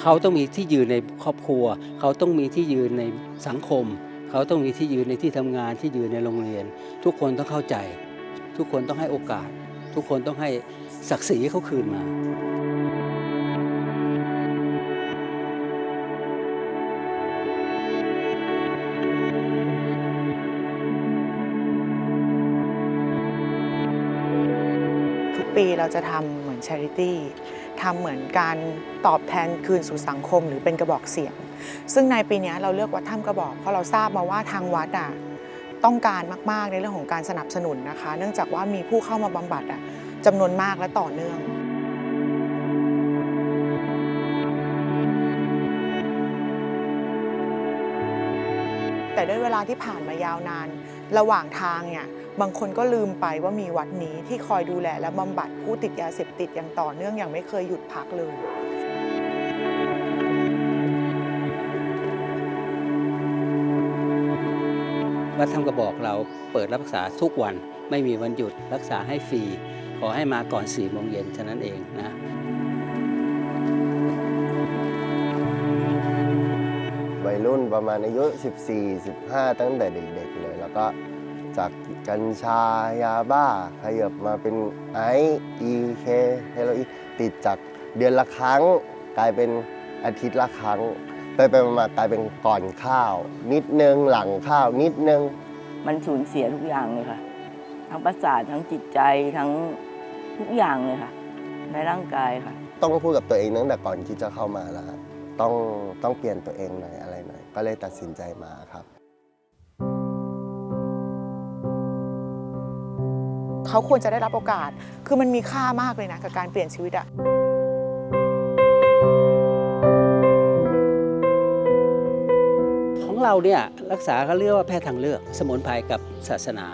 เขาต้องมีที่ยืนในครอบครัว เขาต้องมีที่ยืนในสังคม เขาต้องมีที่ยืนในที่ทำงานที่ยืนในโรงเรียน ทุกคนต้องเข้าใจ ทุกคนต้องให้โอกาส ทุกคนต้องให้ศักดิ์ศรีเขาคืนมาทุกปีเราจะทำเหมือน Charity ทำเหมือนการตอบแทนคืนสู่สังคมหรือเป็นกระบอกเสียง ซึ่งในปีนี้เราเลือกวัดถ้ำกระบอกเพราะเราทราบมาว่าทางวัดอะต้องการมาก ๆ ในเรื่องของการสนับสนุนนะคะ เนื่องจากว่ามีผู้เข้ามาบำบัดอะจำนวนมากและต่อเนื่องแต่ด้วยเวลาที่ผ่านมายาวนาน ระหว่างทางเนี่ย บางคนก็ลืมไปว่ามีวัดนี้ที่คอยดูแลและบำบัดผู้ติดยาเสพติดอย่างต่อเนื่องอย่างไม่เคยหยุดพักเลยวัดธรรมกระบอกเราเปิดรักษาทุกวันไม่มีวันหยุดรักษาให้ฟรี ขอให้มาก่อน4ี่โมงเย็นเท่านั้นเองนะวัยรุ่นประมาณอายุ 14 15 ตั้งแต่เด็กๆเลย แล้วก็ จากกัญชายาบ้าขยับมาเป็นไอซ์อีเคเฮโรอีนติดจากเดือนละครั้ง กลายเป็นอาทิตย์ละครั้ง ไปไปๆมาๆกลายเป็นก่อนข้าว นิดนึงหลังข้าวนิดนึง มันสูญเสียทุกอย่างเลยค่ะ ทั้งประสาททั้งจิตใจทั้งทุกอย่างเลยค่ะ ในร่างกายค่ะ ต้องพูดกับตัวเองตั้งแต่ก่อนที่จะเข้ามาแล้วครับต้องต้องเปลี่ยนตัวเองหน่อยอะไรหน่อยก็เลยตัดสินใจมาครับ เขาควรจะได้รับโอกาส คือมันมีค่ามากเลยนะกับการเปลี่ยนชีวิตอะของเราเนี่ยรักษาเขาเรียกว่าแพทย์ทางเลือกสมุนไพรกับศาสนา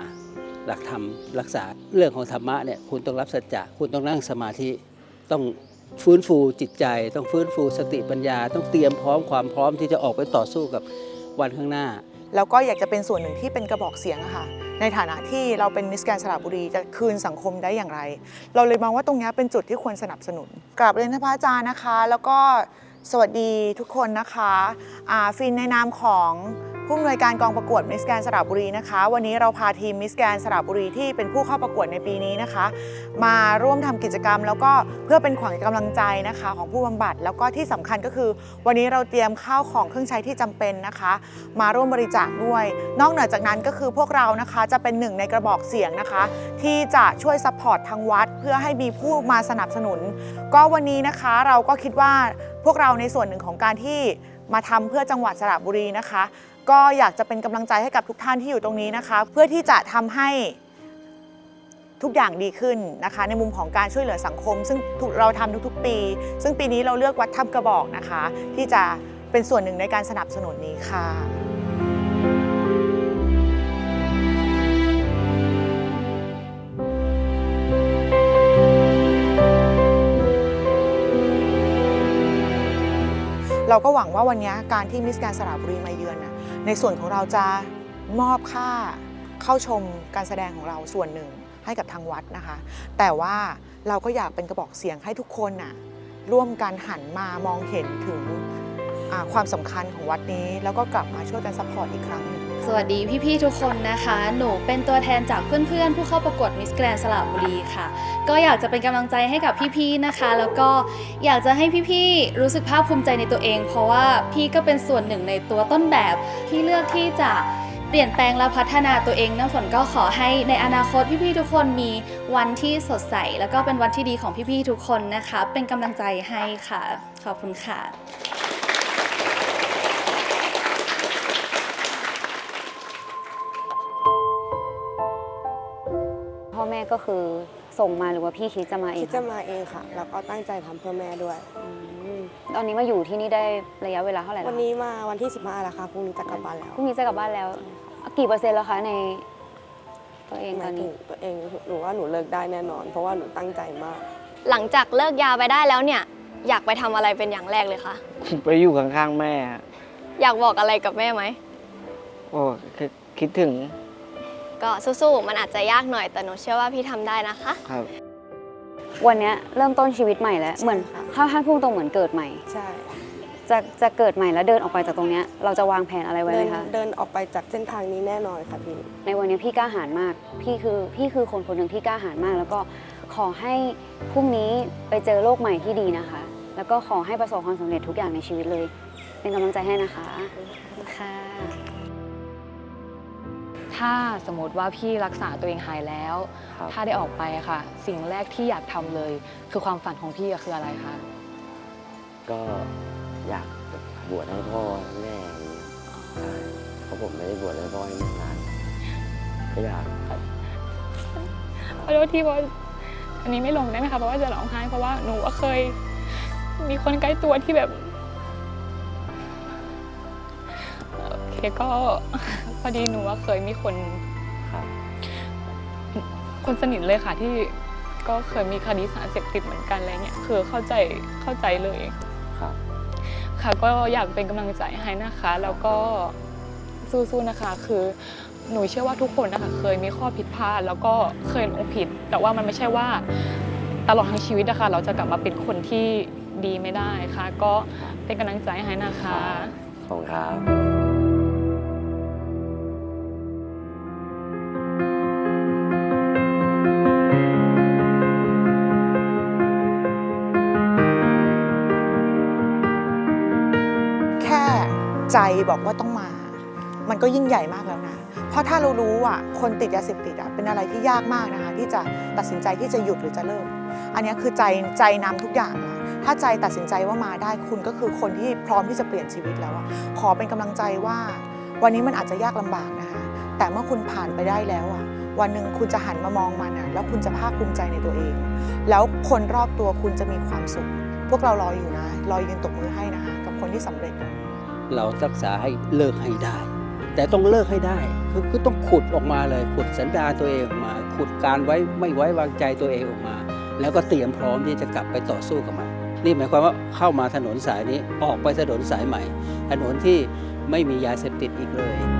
หลักธรรมรักษาเรื่องของธรรมะเนี่ยคุณต้องรับสัจจะคุณต้องนั่งสมาธิต้องฟื้นฟูจิตใจ ต้องฟื้นฟูสติปัญญา ต้องเตรียมพร้อมความพร้อมที่จะออกไปต่อสู้กับวันข้างหน้า แล้วก็อยากจะเป็นส่วนหนึ่งที่เป็นกระบอกเสียงค่ะ ในฐานะที่เราเป็นมิสแกนสระบุรีจะคืนสังคมได้อย่างไร เราเลยมองว่าตรงนี้เป็นจุดที่ควรสนับสนุนกราบเรียนท่านพระอาจารย์นะคะ แล้วก็สวัสดีทุกคนนะคะฟินในนามของ ผู้อำนวยการกองประกวดมิสแกนสระบุรีนะคะ วันนี้เราพาทีมมิสแกนสระบุรีที่เป็นผู้เข้าประกวดในปีนี้นะคะ มาร่วมทำกิจกรรม แล้วก็เพื่อเป็นขวัญกำลังใจนะคะ ของผู้บำบัดแล้วก็ที่สำคัญก็คือ วันนี้เราเตรียมข้าวของเครื่องใช้ที่จำเป็นนะคะ มาร่วมบริจาคด้วย นอกเหนือจากนั้นก็คือพวกเรานะคะจะเป็นหนึ่งในกระบอกเสียงนะคะ ที่จะช่วยซัพพอร์ตทางวัด เพื่อให้มีผู้มาสนับสนุน ก็วันนี้นะคะเราก็คิดว่าพวกเราในส่วนหนึ่งของการที่มาทำเพื่อจังหวัดสระบุรีนะคะ ก็อยากจะเป็นกำลังใจให้กับทุกท่านที่อยู่ตรงนี้นะคะ เพื่อที่จะทำให้ทุกอย่างดีขึ้นนะคะ ในมุมของการช่วยเหลือสังคม ซึ่งเราทำทุกๆปี ซึ่งปีนี้เราเลือกวัดถ้ำกระบอกนะคะ ที่จะเป็นส่วนหนึ่งในการสนับสนุนนี้ค่ะเราก็หวังว่าวันนี้การที่มิสแกนสระบุรีมาเยือนน่ะ ในส่วนของเราจะมอบค่าเข้าชมการแสดงของเราส่วนหนึ่งให้กับทางวัดนะคะ แต่ว่าเราก็อยากเป็นกระบอกเสียงให้ทุกคนน่ะร่วมกันหันมามองเห็นถึงความสำคัญของวัดนี้ แล้วก็กลับมาช่วยกันซัพพอร์ตอีกครั้งหนึ่ง สวัสดีพี่ๆทุกคนนะคะ หนูเป็นตัวแทนจากเพื่อนๆ ผู้เข้าประกวดมิสแกรนสระบุรีค่ะ ก็อยากจะเป็นกำลังใจให้กับพี่ๆนะคะ แล้วก็อยากจะให้พี่ๆรู้สึกภาคภูมิใจในตัวเอง เพราะว่าพี่ก็เป็นส่วนหนึ่งในตัวต้นแบบที่เลือกที่จะเปลี่ยนแปลงและพัฒนาตัวเองน้ำฝนก็ขอให้ในอนาคตพี่ๆทุกคนมีวันที่สดใส แล้วก็เป็นวันที่ดีของพี่ๆทุกคนนะคะ เป็นกำลังใจให้ค่ะ ขอบคุณค่ะ ก็คือส่งมาหรือว่าพี่คิดจะมาเองคิดจะมาเองค่ะ แล้วก็ตั้งใจทำเพื่อแม่ด้วย อืมตอนนี้มาอยู่ที่นี่ได้ระยะเวลาเท่าไหร่แล้ววันนี้มาวันที่ 15แล้วค่ะพรุ่งนี้จะกลับบ้านแล้วพรุ่งนี้จะกลับบ้านแล้ว กี่เปอร์เซ็นต์แล้วคะใน ตัวเองหตมาอยนถึนี้งตัวเองหนูว่าหนูเลิกได้แน่นอน เพราะว่าหนูตั้งใจมาก หลังจากเลิกยาไปได้แล้วเนี่ย อยากไปทำอะไรเป็นอย่างแรกเลยคะไปอยู่ข้างๆแม่อะอยากบอกอะไรกับแม่ไหมโอ้คิดคิดถึง ก็สู้ๆ มันอาจจะยากหน่อยแต่หนูเชื่อว่าพี่ทำได้นะคะ ครับ วันเนี้ยเริ่มต้นชีวิตใหม่แล้วใช่เหมือนค่ะ ถ้าให้พูดตรงเหมือนเกิดใหม่ ใช่จะจะเกิดใหม่แล้วเดินออกไปจากตรงเนี้ยเราจะวางแผนอะไรไว้เดิไหมนคะ เดินออกไปจากเส้นทางนี้แน่นอนค่ะพี่ในวันนี้พี่กล้าหาญมาก พี่คือพี่คือคนคนหนึ่งที่กล้าหาญมาก แล้วก็ขอให้พรุ่งนี้ไปเจอโลกใหม่ที่ดีนะคะ แล้วก็ขอให้ประสบความสำเร็จทุกอย่างในชีวิตเลย เป็นกำลังใจให้นะคะ ค่ะ ถ้าสมมติว่าพี่รักษาตัวเองหายแล้ว ครับ ถ้าได้ออกไปอะค่ะ สิ่งแรกที่อยากทำเลย คือความฝันของพี่อะคืออะไรคะ ก็อยากบวชให้พ่อให้แม่อย่างนี้ใช่เพราะผมไม่ได้บวชให้พ่อให้แม่นานก็อยากครับขอโทษที่ว่าอันนี้ไม่ลงได้ไหมคะเพราะว่าจะร้องไห้เพราะว่าหนูก็เคย มีคนใกล้ตัวที่แบบ โอเคก็พอดีหนูว่าเคยมีคนครับคนสนิทเลยค่ะที่ก็เคยมีคดีสารเสพติดเหมือนกันอะไรเงี้ยคือเข้าใจเข้าใจเลยครับค่ะก็อยากเป็นกำลังใจให้นะคะ แล้วก็สู้ๆนะคะ คือหนูเชื่อว่าทุกคนนะคะ เคยมีข้อผิดพลาด แล้วก็เคยหลงผิด แต่ว่ามันไม่ใช่ว่าตลอดทั้งชีวิตนะคะ เราจะกลับมาเป็นคนที่ดีไม่ได้ค่ะ ก็เป็นกำลังใจให้นะคะขอบคุณครับ ใจบอกว่าต้องมา มันก็ยิ่งใหญ่มากแล้วนะ เพราะถ้าเรารู้อะคนติดยาเสพติดอะเป็นอะไรที่ยากมากนะคะที่จะตัดสินใจที่จะหยุดหรือจะเลิก อันนี้คือใจใจนำทุกอย่างอะถ้าใจตัดสินใจว่ามาได้คุณก็คือคนที่พร้อมที่จะเปลี่ยนชีวิตแล้วอะขอเป็นกำลังใจว่า วันนี้มันอาจจะยากลำบากนะคะแต่เมื่อคุณผ่านไปได้แล้วอะวันหนึ่งคุณจะหันมามองมันอะแล้วคุณจะภาคภูมิใจในตัวเอง แล้วคนรอบตัวคุณจะมีความสุข พวกเรารออยู่นะ รอยืนตบมือให้นะคะกับคนที่สำเร็จนะ เรารักษาให้เลิกให้ได้ แต่ต้องเลิกให้ได้คือคือต้องขุดออกมาเลยขุดสันดานตัวเองออกมา ขุดการไว้ไม่ไว้วางใจตัวเองออกมา แล้วก็เตรียมพร้อมที่จะกลับไปต่อสู้กับมันนี่หมายความว่าเข้ามาถนนสายนี้ออกไปถนนสายใหม่ ถนนที่ไม่มียาเสพติดอีกเลย